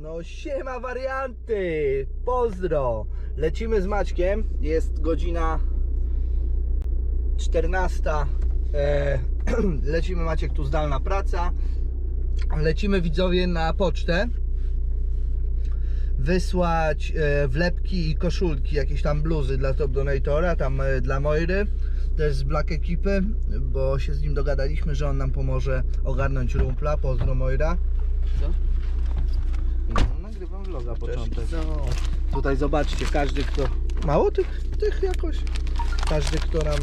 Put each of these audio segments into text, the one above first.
No siema warianty! Pozdro! Lecimy z Maćkiem. Jest godzina 14. E, lecimy Maciek tu zdalna praca. Lecimy widzowie na pocztę. Wysłać e, wlepki i koszulki, jakieś tam bluzy dla Top Donatora, tam e, dla Moiry. Też z Black Ekipy, bo się z nim dogadaliśmy, że on nam pomoże ogarnąć rumpla. Pozdro Moira. Co? No, nagrywam vloga początek. Tutaj zobaczcie, każdy kto... Mało tych, tych jakoś? Każdy kto nam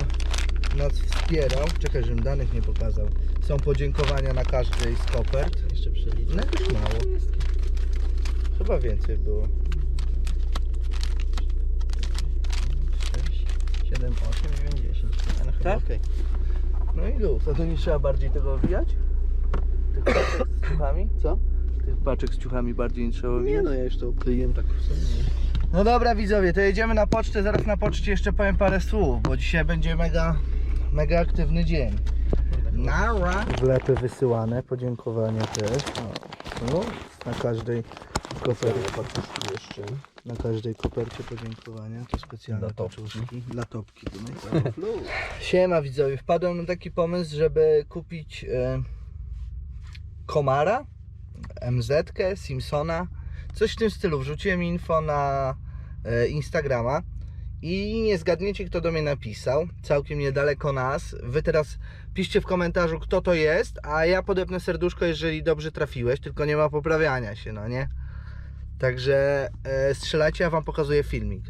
nas wspierał. Czekaj, żebym danych nie pokazał. Są podziękowania na każdej z kopert. Jeszcze przeliczę. No jakoś mało. Chyba więcej było. 6, 7, 8, 9, 10. No chyba Tak? okej. No i luz. A to nie trzeba bardziej tego owijać? Tych z ciuchami? Co? Tych paczek z ciuchami bardziej nie trzeba Nie no, ja już to okleiłem tak w sumie. No dobra widzowie, to jedziemy na pocztę, zaraz na poczcie jeszcze powiem parę słów, bo dzisiaj będzie mega, mega aktywny dzień. Nara. Wlepy wysyłane, podziękowania też. O, na każdej kopercie, jeszcze. na każdej kopercie podziękowania, to specjalne Dla topki. paczuszki. Dla topki. To my. Siema widzowie, wpadłem na taki pomysł, żeby kupić e, Komara, MZ-kę, Simpsona, coś w tym stylu. Wrzuciłem info na e, Instagrama i nie zgadniecie kto do mnie napisał, całkiem niedaleko nas. Wy teraz piszcie w komentarzu kto to jest, a ja podepnę serduszko, jeżeli dobrze trafiłeś, tylko nie ma poprawiania się, no nie? Także e, strzelajcie, ja wam pokazuję filmik.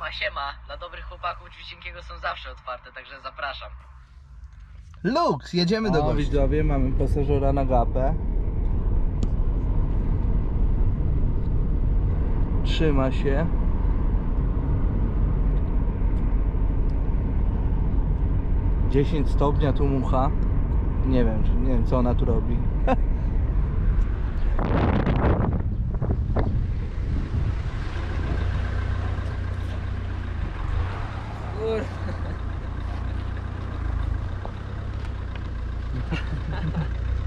Siema, siema. Dla dobrych chłopaków drzwi cienkiego są zawsze otwarte, także zapraszam. Lux, jedziemy do O, gości. widzowie, mamy pasażera na gapę. Trzyma się. Dziesięć stopnia tu mucha. Nie wiem, czy- nie wiem co ona tu robi.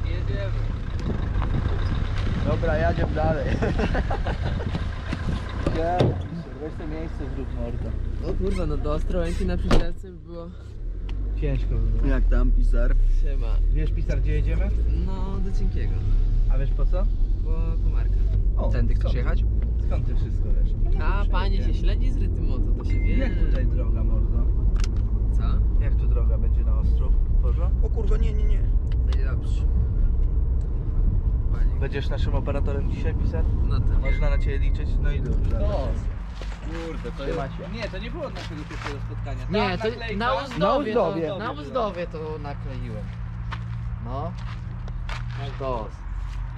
Jedziemy. Dobra, jedziemy dalej. Weź to miejsce zrób mordo. O kurwa, no do Ostrołęki na przyczepce by było... Ciężko by było. Jak tam, pisar? Siema. Wiesz pisar gdzie jedziemy? No, do Cienkiego. A wiesz po co? Po Komarka. O, Tędy chcesz skąd? jechać? Skąd ty wszystko wiesz? A, panie się śledzi z rytmoto, to się wie. Jak tutaj droga mordo? Co? Jak tu droga będzie na Ostrów? Porzo? O kurwa, nie, nie, nie. Będzie dobrze. Panie. Będziesz naszym operatorem dzisiaj pisar? No to nie. Można na ciebie liczyć? No i dobrze. Kurde, to Trzyma się. Nie, to nie było od naszego pierwszego spotkania. Nie, to naklejka. na uzdowie, Na uzdowie. to, na uzdowie to nakleiłem. No. Sztos.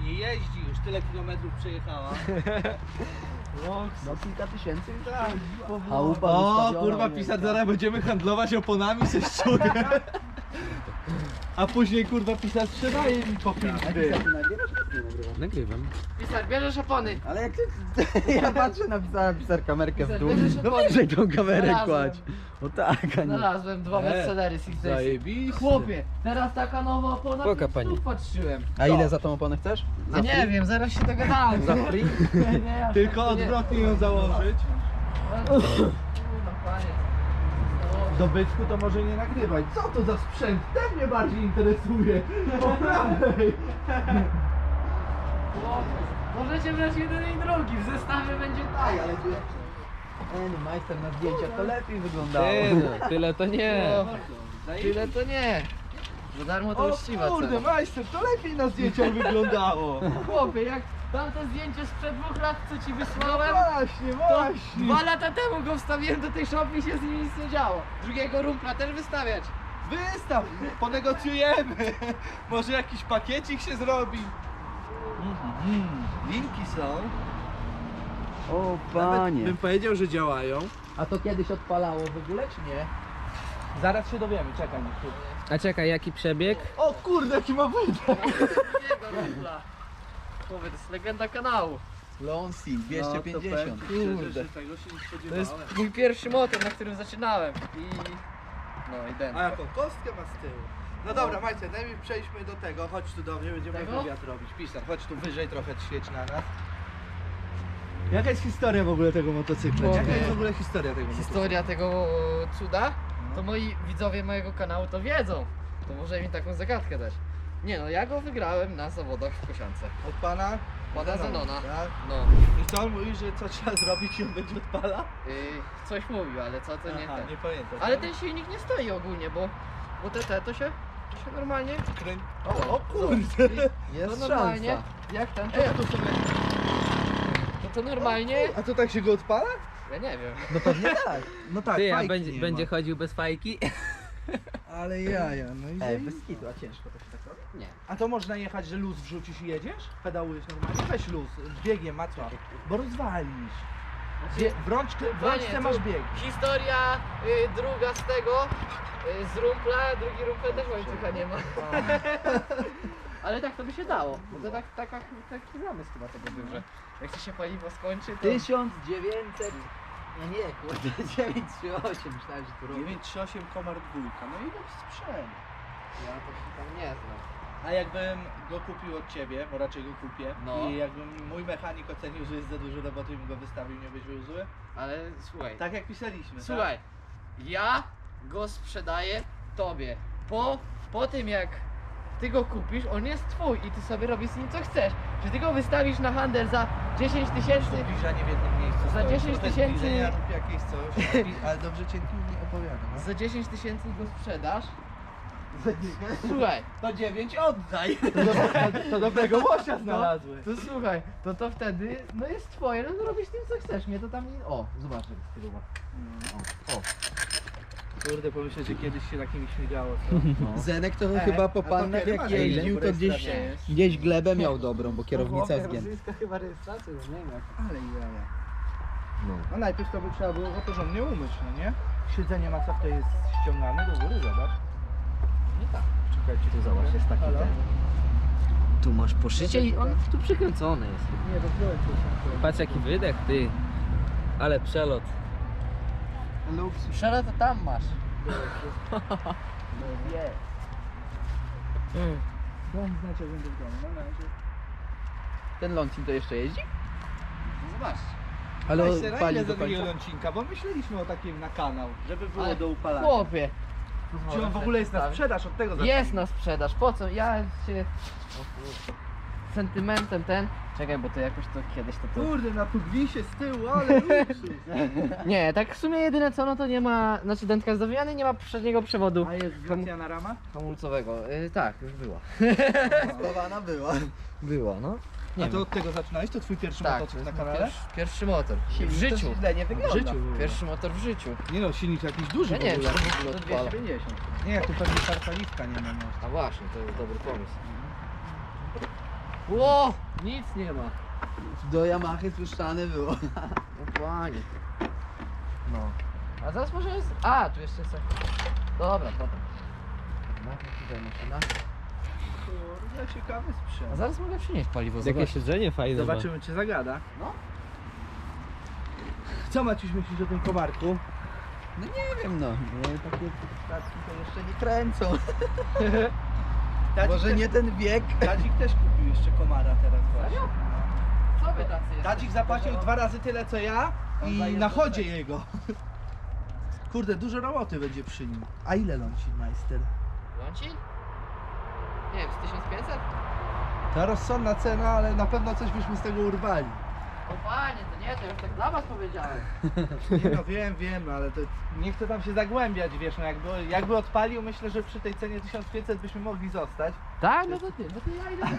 I jeździ już, tyle kilometrów przejechała. No kilka tysięcy już. Tak. Chałupa O, wystawiona, kurwa, nie? będziemy handlować oponami ze szczurem. A później, kurwa, pisar strzelaje mi po filmie. Nagrywam. Pisar, bierzesz opony. Ale jak ty... Ja patrzę na pisar, pisar kamerkę w dół. bierzesz No opony. tą kamerę Znalazłem. kładź. O tak, a nie. Znalazłem dwa Mercedesy z XS. Zajebiście. Chłopie, teraz taka nowa opona, Poka, pięć pani. patrzyłem. A ile za tą oponę chcesz? Nie wiem, zaraz się dogadałem. Za free? nie, ja Tylko tak nie- odwrotnie ją założyć. Kurwa, panie. Do byczku to może nie nagrywać. Co to za sprzęt? Ten mnie bardziej interesuje. Po prawej. Możecie brać jedynej drogi, w zestawie będzie tak. ale tu... E, no majster na zdjęciach to lepiej wyglądało. no, tyle to nie. Tyle to nie. Za darmo to O uczciwa kurde, cena. majster, to lepiej na zdjęciach wyglądało. Chłopie, jak tamte zdjęcie sprzed dwóch lat, co ci wysłałem, Właśnie, to właśnie. dwa lata temu go wstawiłem do tej szopy i się z nim nic nie działo. Drugiego rumpla też wystawiać. Wystaw, ponegocjujemy. Może jakiś pakiecik się zrobi. Linki są. O Nawet bym powiedział, że działają. A to kiedyś odpalało w ogóle, czy nie? Zaraz się dowiemy, czekaj. A czekaj, jaki przebieg? O kurde, jaki ma wydech. Drugiego rumpla. To jest legenda kanału. Lonsi, 250. Kurde. To jest mój pierwszy motor, na którym zaczynałem. I... No i. A jaką kostkę ma z tyłu. No dobra, Majce, najpierw przejdźmy do tego. Chodź tu do mnie, będziemy Tego? wywiad robić. Pisar, chodź tu wyżej, trochę świeć na nas. Jaka jest historia w ogóle tego motocykla? Jaka jest w ogóle historia tego motocykla? Historia tego cuda, No. to moi widzowie mojego kanału to wiedzą. To może mi taką zagadkę dać. Nie no, ja go wygrałem na zawodach w Kosiance. Od pana? Pana Zenona. Tak? No, I co on mówi, że co trzeba zrobić i on będzie odpala? yy, coś mówił, ale co to nie Aha, ten. nie pamiętam. Ale ten silnik nie stoi ogólnie, bo, bo TT to się, to się normalnie... Krę... O, O, kurde! Jest to normalnie, szansa. jak ten, to, Ej, a tu sobie... to, to normalnie, A to tak się go odpala? ja nie wiem. No pewnie tak. No tak, Ty, a fajki będzie, nie będzie chodził bez fajki? Ale jaja, no i Ej, bez kitu, a ciężko to się tak? Nie. A to można jechać, że luz wrzucisz i jedziesz? Pedałujesz normalnie? Weź luz, biegiem Macław, bo rozwalisz. Bie- w rączkę, w Panie, rączce tu masz bieg. Historia y, druga z tego, y, z rumpla, drugi rumpel też łańcucha nie ma. Ale tak to by się dało, bo to tak, taka, taki zamysł chyba tego był, że jak ci się paliwo skończy, to... 1900... No nie, kurde, 938, myślałem, że tu robię. 938 komar dwójka, no i to sprzęt. Ja to się tam nie znam. A jakbym go kupił od ciebie, bo raczej go kupię, No. i jakbym mój mechanik ocenił, że jest za dużo roboty i bym go wystawił, nie byś był zły? Ale słuchaj, Tak jak pisaliśmy, słuchaj, ja go sprzedaję tobie. Po, po tym jak ty go kupisz, on jest twój i ty sobie robisz z nim co chcesz. Że ty go wystawisz na handel za 10 tak? tysięcy, Zbliżanie w jednym miejscu. Za stoi. 10 To te tysięcy- zbliżenia lub jakieś coś, ale dobrze cię nie opowiada. No. za 10 tysięcy go sprzedasz. Słuchaj, To 9 oddaj! To, to dobrego łosia znalazłeś. To słuchaj, to to wtedy, no jest twoje, no to robisz z tym co chcesz, mnie to tam nie... O, zobacz jak z tyłu ma. O, o. Kurde, pomyślę, że kiedyś się takimi śmigało. Co? Zenek to E, chyba po pannach jak jeździł, to gdzieś, gdzieś glebę miał dobrą, bo kierownica zgięta. rosyjska chyba rejestracja, już nie wiem jak. Ale jaja. No. No najpierw to by trzeba było go porządnie umyć, no nie? Siedzenie maca to jest ściągane do góry, zobacz. Nie tak. Czekajcie, Tu zobacz, jest taki ten. Tu masz poszycie i on tu przykręcony jest. Nie, to się. Patrz jaki wydech, ty. Ale przelot. Szara to tam masz. Będę w domu. Na razie. Ten Loncin to jeszcze jeździ? Zobaczcie. Ale Weź, na pali ile do za końca? lącinka? Bo myśleliśmy o takim na kanał, żeby było Ale do upalania. Chłopie. Czy on w ogóle jest na sprzedaż? Od tego Jest na sprzedaż, po co? Ja się... Sentymentem ten... Czekaj, bo to jakoś to kiedyś to... to... Kurde, na pugwisie z tyłu, ale luksus. Nie, tak w sumie jedyne co, no to nie ma... Znaczy dętka jest zawijany, nie ma przedniego przewodu A jest Gracjana rama? hamulcowego. Y, tak, już była. Schowana była. Była, no. A Nie to wiem. od tego zaczynałeś? To twój pierwszy Tak, motocykl to na jest mój kanale? pierwszy, pierwszy motor. W Silnik to życiu. źle nie W wygląda. życiu. Pierwszy motor w życiu. Nie no, silnik jakiś duży Ja w nie wiem, ogóle. czy to w ogóle odpala. 250. Nie, tu pewnie szarpaliwka nie ma. No. A właśnie, to jest dobry pomysł. Ło! Nic nie ma. Do Yamahy spuszczane było. No panie. No. A zaraz może jest... A, tu jeszcze jest... Dobra, dobra. Maszyna. Kurde, ciekawy A sprzęt. zaraz mogę przynieść paliwo, Jakie zobacz. siedzenie fajne. Zobaczymy, czy zagada. No. Co Maciuś myślisz o tym komarku? No nie wiem no, bo takie statki to jeszcze nie kręcą. Tadzik Może też, nie ten wiek. Tadzik też kupił jeszcze komara teraz właśnie. Serio? Co wy tacy jesteście? Tadzik zapłacił dwa razy tyle co ja On i na chodzie jego. Kurde, dużo roboty będzie przy nim. A ile ląci majster? Ląci? Nie wiem, z 1500? To rozsądna cena, ale na pewno coś byśmy z tego urwali. O panie, to nie, to już tak dla was powiedziałem. Nie no wiem, wiem, ale to nie chcę tam się zagłębiać, wiesz, no jakby, jakby odpalił, myślę, że przy tej cenie 1500 byśmy mogli zostać. Tak? No to ty, no to ja idę.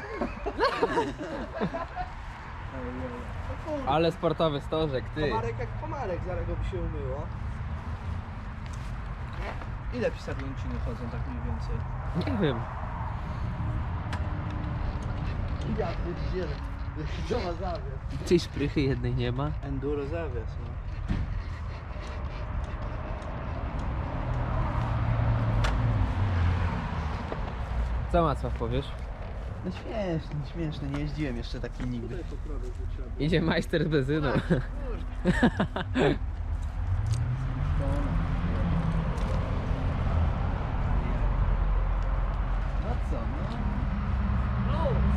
Ale sportowy stożek, ty. Komarek jak komarek, zaraz go by się umyło. Ile pisar ląciny chodzą tak mniej więcej? Nie wiem. Ja pierdzielę. Ma zawias? Tej szprychy jednej nie ma. Enduro zawias, no. Co Macław powiesz? No śmieszne, śmieszne, nie jeździłem jeszcze takim nigdy. Idzie majster z benzyną. co? No.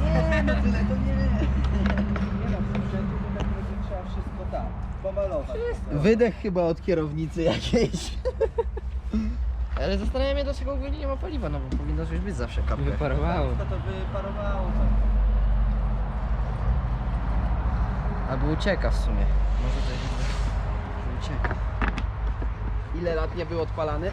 Nie, no tyle to nie. Nie no, w sprzętu to tak będzie trzeba wszystko tam pomalować. Wydech chyba od kierownicy jakiejś. Ale zastanawiam się, dlaczego ogólnie nie ma paliwa, no bo powinno już być zawsze kapkę. Wyparowało. To to wyparowało tak. Albo ucieka w sumie. Może to jest, że ucieka. Ile lat nie był odpalany?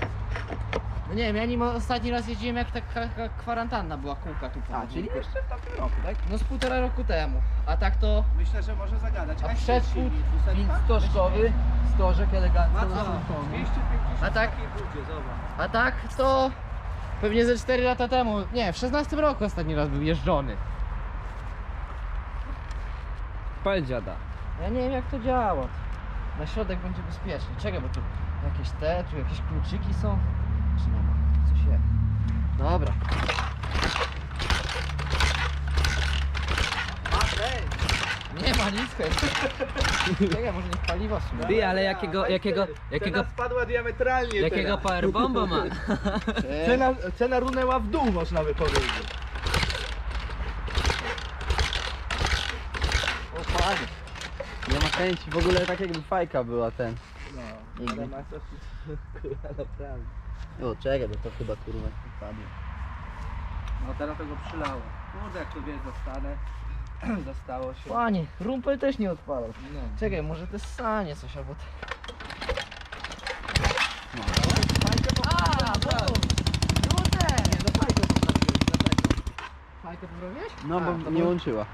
No nie wiem, ja nim ostatni raz jeździłem jak ta kwa- kwa- kwarantanna była kółka tu A, czyli jeszcze w tamtym roku, tak? No z półtora roku temu. A tak to... Myślę, że może zagadać. A przed? Film stożkowy, stożek elegancko A na co? balkonie. 250 A tak? w takiej budzie, zobacz. A tak to... Pewnie ze 4 lata temu, nie, w 16 roku ostatni raz był jeżdżony. Pal dziada. Ja nie wiem jak to działa. Na środek będzie bezpiecznie. Czekaj, bo tu jakieś te, tu jakieś kluczyki są. Ma? Coś jest. Dobra. Nie ma nic chyba. Czekaj, może niech paliwa w sumie. Ty, ale jakiego, jakiego, jakiego, Cena spadła diametralnie jakiego teraz. powerbomba ma? Cena, cena runęła w dół, można by powiedzieć. O panie. Nie ma chęci, w ogóle tak jakby fajka była ten. No, Nigdy. ale ma kurwa naprawdę. O, czekaj, bo to chyba kurwa wpadnie. No teraz tego przylało. Kurde, jak to wiesz, zostanę. Zostało się. Panie, rumpel też nie odpalał. No. Czekaj, może to jest sanie coś albo... te- A, bo... Fajkę poprawiłeś? No bo nie łączyła.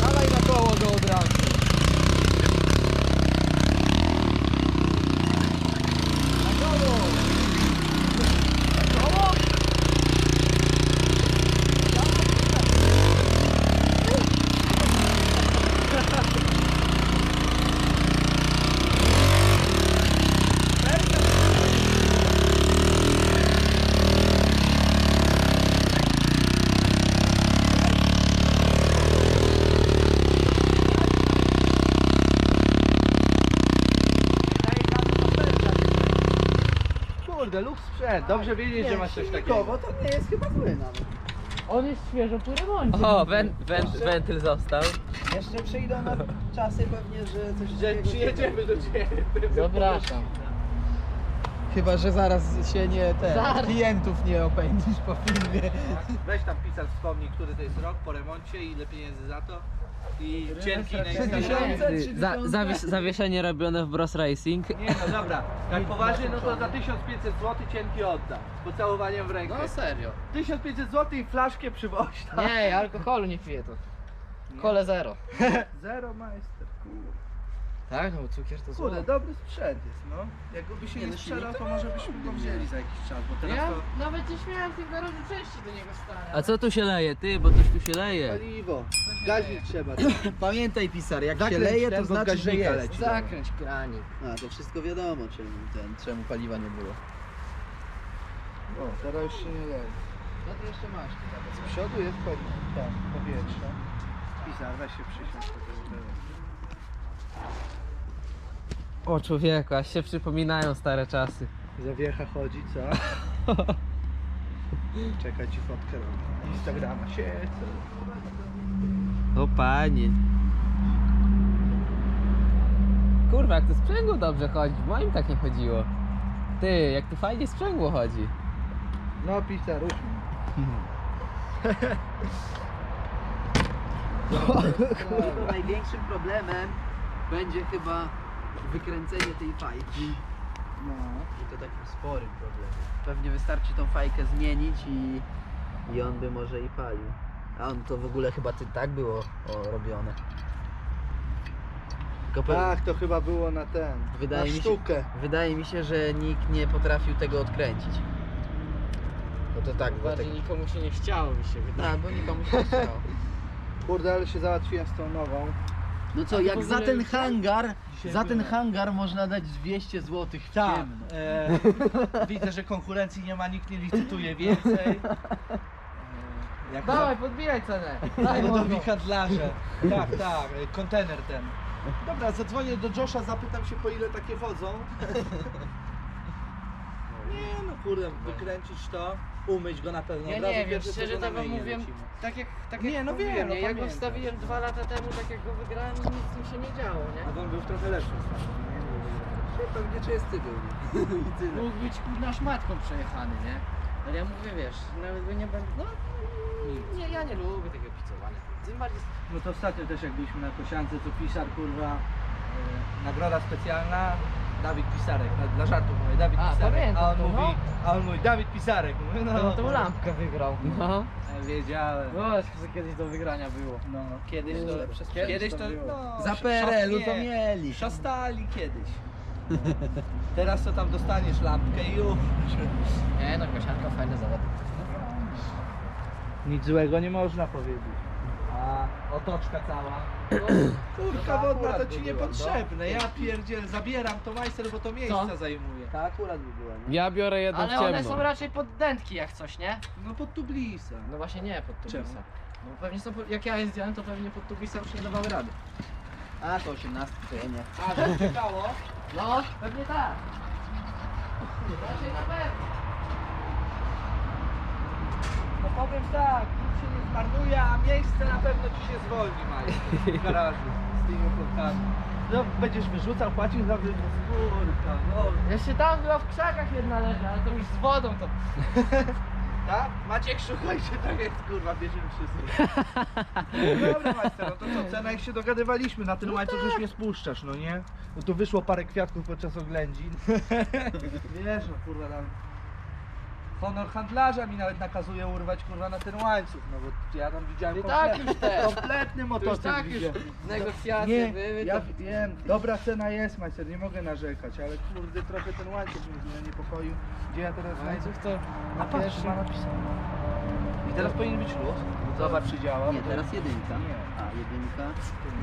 Dawaj na koło go od razu. Na koło! Na koło! Sprzęt. Dobrze wiedzieć, że masz coś takiego. Silnikowo to nie jest chyba zły nawet. On jest świeżo po remoncie. O, wen, wen, wentyl został. Jeszcze przyjdą na czasy pewnie, że coś Że takiego się- przyjedziemy do ciebie. Zapraszam. Chyba, że zaraz się nie ten, Zaraz. klientów nie opędzisz po filmie. Weź tam pisarz wspomnij, który to jest rok po remoncie, ile pieniędzy za to. I cienki na Instagramie. Za, zawies, zawieszenie robione w Bros Racing. Nie no dobra, tak poważnie, no to za 1500 zł cienki oddam. Z pocałowaniem w rękę. No serio. 1500 zł i flaszkę przywoź tam. Nie, alkoholu nie piję to. Kole zero. Zero majster, kurde. Tak, no bo cukier to zło. Kurde, dobry sprzęt jest, no. Jak go by się Nie, nie, no sprzedał, silnik to to może byśmy go wzięli za jakiś czas, bo teraz Ja to nawet nie śmiałem tym garażu części do niego stania. A co tu się leje? Ty, bo coś tu się leje. paliwo. Gaźnik trzeba. Pamiętaj pisar, jak się Zakręć leje ten, to bo znaczy, że gaźnika jest. leci. Zakręć kranik. A, to wszystko wiadomo czemu, ten, czemu paliwa nie było. O, teraz już się nie leje. No to jeszcze masz. Z przodu jest pewnie, tak, powietrze. Pisar, weź się przysiąść. O człowieku, aż się przypominają stare czasy. Zawiecha chodzi, co? Czekaj ci fotkę robię. Instagrama siedzę. O panie. Kurwa, jak to sprzęgło dobrze chodzi. W moim tak nie chodziło. Ty, jak tu fajnie sprzęgło chodzi. No pisar, rusz No, największym problemem będzie chyba wykręcenie tej fajki. No. I to takim sporym problemem. Pewnie wystarczy tą fajkę zmienić i, i on by może i palił. A on to w ogóle chyba ty, tak było o, robione. Tylko pe- Tak, to chyba było na ten. Wydaje na mi się- sztukę. Wydaje mi się, że nikt nie potrafił tego odkręcić. Od to tak, bo tak. Bardziej nikomu się nie chciało mi się wydaje. A, bo nikomu się nie chciało. Kurde, ale się załatwiłem z tą nową. No co, jak za ten hangar, za ten hangar można dać 200 zł w Tak. ciemno. E, widzę, że konkurencji nie ma, nikt nie licytuje więcej. E, Dawaj, podbijaj cenę. Daj Ludowi mordo. handlarze. Tak, tak, e, kontener ten. Dobra, zadzwonię do Josha, zapytam się po ile takie chodzą. Nie no kurde, wykręcić to, umyć go na pewno. Ja Od razu nie wiem, szczerze na to wam mówię, lecimy. tak jak, tak Nie, jak no mówiłem, wiem, no nie? jak go pamiętam. wstawiłem dwa lata temu, tak jak go wygrałem, nic mi się nie działo, nie? A on był w trochę nie? Pewnie czysty był. I tyle. Mógł być kurna szmatką przejechany, nie? Ale ja mówię, wiesz, nawet go nie będę, no nie, ja nie lubię takiego picowania. Tym bardziej, No to ostatnio też jak byliśmy na Kosiance, to pisar kurwa, e, nagroda specjalna, Dawid Pisarek, dla, dla żartu mówię, Dawid A, Pisarek, pamiętam a on to, mówi, no. a on mówi, Dawid Pisarek, mówię, no, no, tą lampkę wygrał. No. Wiedziałem. No, że kiedyś do wygrania było. No, kiedyś to, przez kiedyś, kiedyś to, to było. no, Za sz- PRL-u to nie, mieli. Szastali kiedyś. Teraz to tam dostaniesz lampkę i już. Nie no, kosiarka fajny zawód. Nic złego nie można powiedzieć. A otoczka cała. Kurka to wodna to ci niepotrzebne. Ja pierdziel, zabieram to majster, bo to miejsce Co? zajmuje. Ta akurat by była, nie? Ja biorę jedną Ale w one są raczej pod dętki jak coś, nie? No pod tublisa. No właśnie nie pod Czemu? tubisa. No pewnie są, jak ja jeździłem, to pewnie pod tubisa już nie dawały rady. A to 18 to ja nie. A, że czekało? No, pewnie tak. Raczej na pewno. No powiem tak, się nie zmarnuje, a miejsce na pewno ci się zwolni, majster, w garażu z tymi opłatami. No będziesz wyrzucał, płacił za wyrzut. Kurka, no. Jeszcze tam była w krzakach jedna leży, ale to już z wodą to. Tak? Maciek, szukaj się, tak jest, kurwa, bierzemy wszystko. No dobra, majster, no to co, cena jak się dogadywaliśmy, na ten łańcuch już nie spuszczasz, no nie? No tu wyszło parę kwiatków podczas oględzin. Wiesz, no kurwa, tam... Honor handlarza mi nawet nakazuje urwać, kurwa, na ten łańcuch, no bo ja tam widziałem I tak komple- już też. kompletny To już motocykl tak już widziałem. negocjacje Nie, były. ja to... wiem, dobra cena jest, majster, nie mogę narzekać, ale kurde, trochę ten łańcuch mnie niepokoił. Gdzie ja teraz Łańcuch to A na patrz, pierwszym... ma napisane. I teraz powinien być luz. Zobacz, czy działa. Nie, teraz jedynka. Nie. A, jedynka,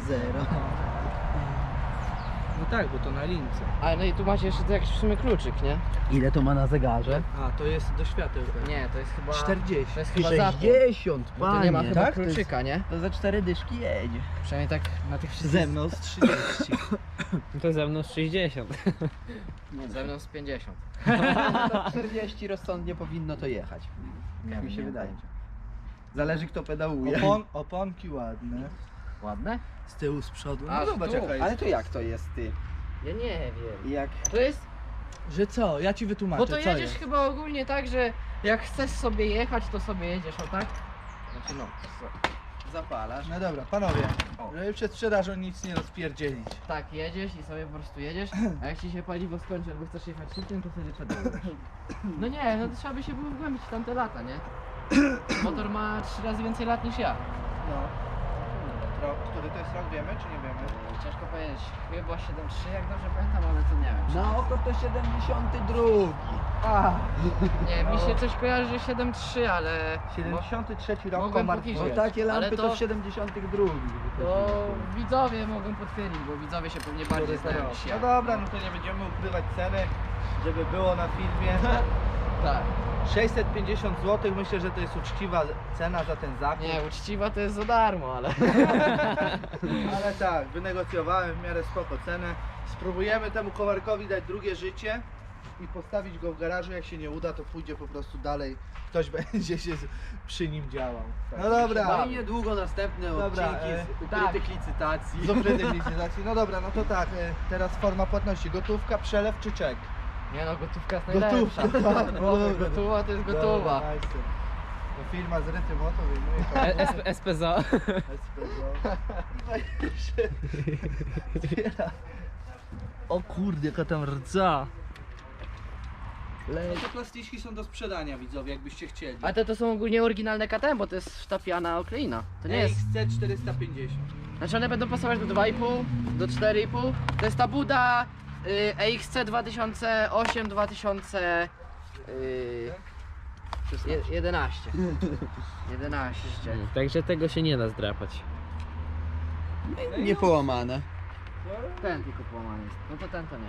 zero. No tak, bo to na lince. A no i tu macie jeszcze jakiś w sumie kluczyk, nie? Ile to ma na zegarze? A, to jest do świateł. Nie, to jest chyba... 40. To jest chyba zapłon. 60, Bo to nie ma panie. chyba tak? To jest- kluczyka, nie? To za cztery dyszki jedzie. Przynajmniej tak na tych wszystkich... Ze mną z 30. To ze mną z 60. Ze mną z 50. To 40 rozsądnie powinno to jechać. Jak mi się wydaje. Zależy kto pedałuje. Opon, oponki ładne. Ładne? Z tyłu, z przodu. A, No z zobacz tyłu. jaka jest. Ale to jak to jest ty? Ja nie wiem. Jak To jest... Że co? Ja ci wytłumaczę, Bo to co jedziesz jest. chyba ogólnie tak, że jak chcesz sobie jechać, to sobie jedziesz, o tak? Znaczy no, zapalasz. No dobra, panowie. O. Żeby przed sprzedażą nic nie rozpierdzielić. Tak, jedziesz i sobie po prostu jedziesz, a jak ci się paliwo skończy albo chcesz jechać szybciej, to sobie przedłużasz. No nie, no to trzeba by się było wgłębić w tamte lata, nie? Motor ma trzy razy więcej lat niż ja. No. Rok, który to jest rok, wiemy czy nie wiemy? Ciężko powiedzieć, chyba 7.3 jak dobrze pamiętam, ale to nie wiem. Na oko to 72. A, Nie, mi się coś kojarzy, że 7.3, ale 73 rok Mogłem Komar kupić, Bo Wiesz, takie lampy ale to, to- w 72. to widzowie mogą potwierdzić, bo widzowie się pewnie bardziej znają niż ja. No dobra, no to nie będziemy ukrywać ceny, żeby było na filmie. Tak. 650 zł, myślę, że to jest uczciwa cena za ten zakup. Nie, uczciwa to jest za darmo, ale... Ale tak, wynegocjowałem w miarę spoko cenę. Spróbujemy temu kowarkowi dać drugie życie i postawić go w garażu. Jak się nie uda, to pójdzie po prostu dalej. Ktoś będzie się z- przy nim działał. No dobra. No i niedługo następne Dobra, odcinki e, z ukrytych licytacji. Z ukrytych licytacji. No dobra, no to tak, e, teraz forma płatności. Gotówka, przelew czy czek? Nie no, gotówka jest Gotówka, najlepsza. tak, No, dobra. gotowa to jest Dobra, gotowa. majster. To firma z rytym oto wyjmuje E- SP- SPZO. SPZO. O kurde, jaka tam rdza. Te plasticzki są do sprzedania widzowie, jakbyście chcieli. A te to są ogólnie oryginalne KTM, bo to jest wtapiana okleina. To nie jest... XC 450. Znaczy one będą pasować do 2,5, do 4,5. To jest ta Buda EXC 2008, 2000... Y, Je, 11. 11. Także tego się nie da zdrapać. Nie połamane. Ten tylko połamany jest. No to ten to nie.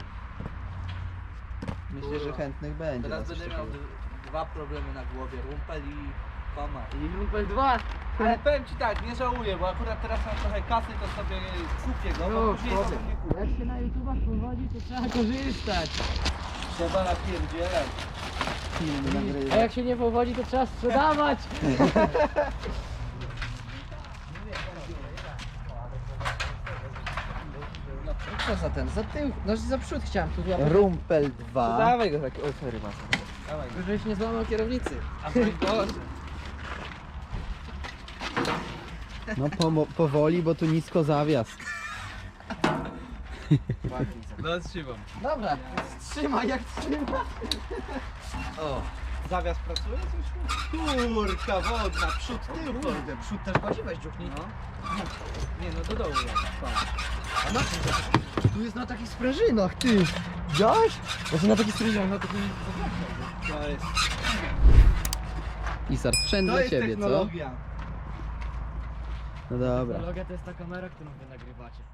Myślę, że chętnych będzie. Teraz na coś będę miał takiego. d- dwa problemy na głowie, rumpel i komar. I Rumpel 2. Ale powiem Ci tak, nie żałuję, bo akurat teraz mam trochę kasy, to sobie kupię go, bo No, później to nie kupię. Jak się na YouTubach powodzi, to trzeba korzystać. Trzeba napierdzielać. A jak się nie powodzi, to trzeba sprzedawać. Co za ten, za tył, no za przód chciałem tu złapać. Rumpel 2. Dawaj go tak, oj sorry masa. Dawaj, Żebyś nie złamał kierownicy. a. No pomo- powoli, bo tu nisko zawias. No trzymam. Dobra, trzymaj jak trzyma. O, zawias pracuje coś? Kurka wodna, przód, tył, kurde. Przód też chodzi, weź dziuchnij. No. Nie no, do dołu jest. A na czym to? Tu jest na takich sprężynach, ty. Widziałeś? Właśnie na takich sprężynach, na takich... To jest, Isar, sprzęt to dla jest ciebie, co? technologia. No dobra. Technologia to jest ta kamera, którą wy nagrywacie.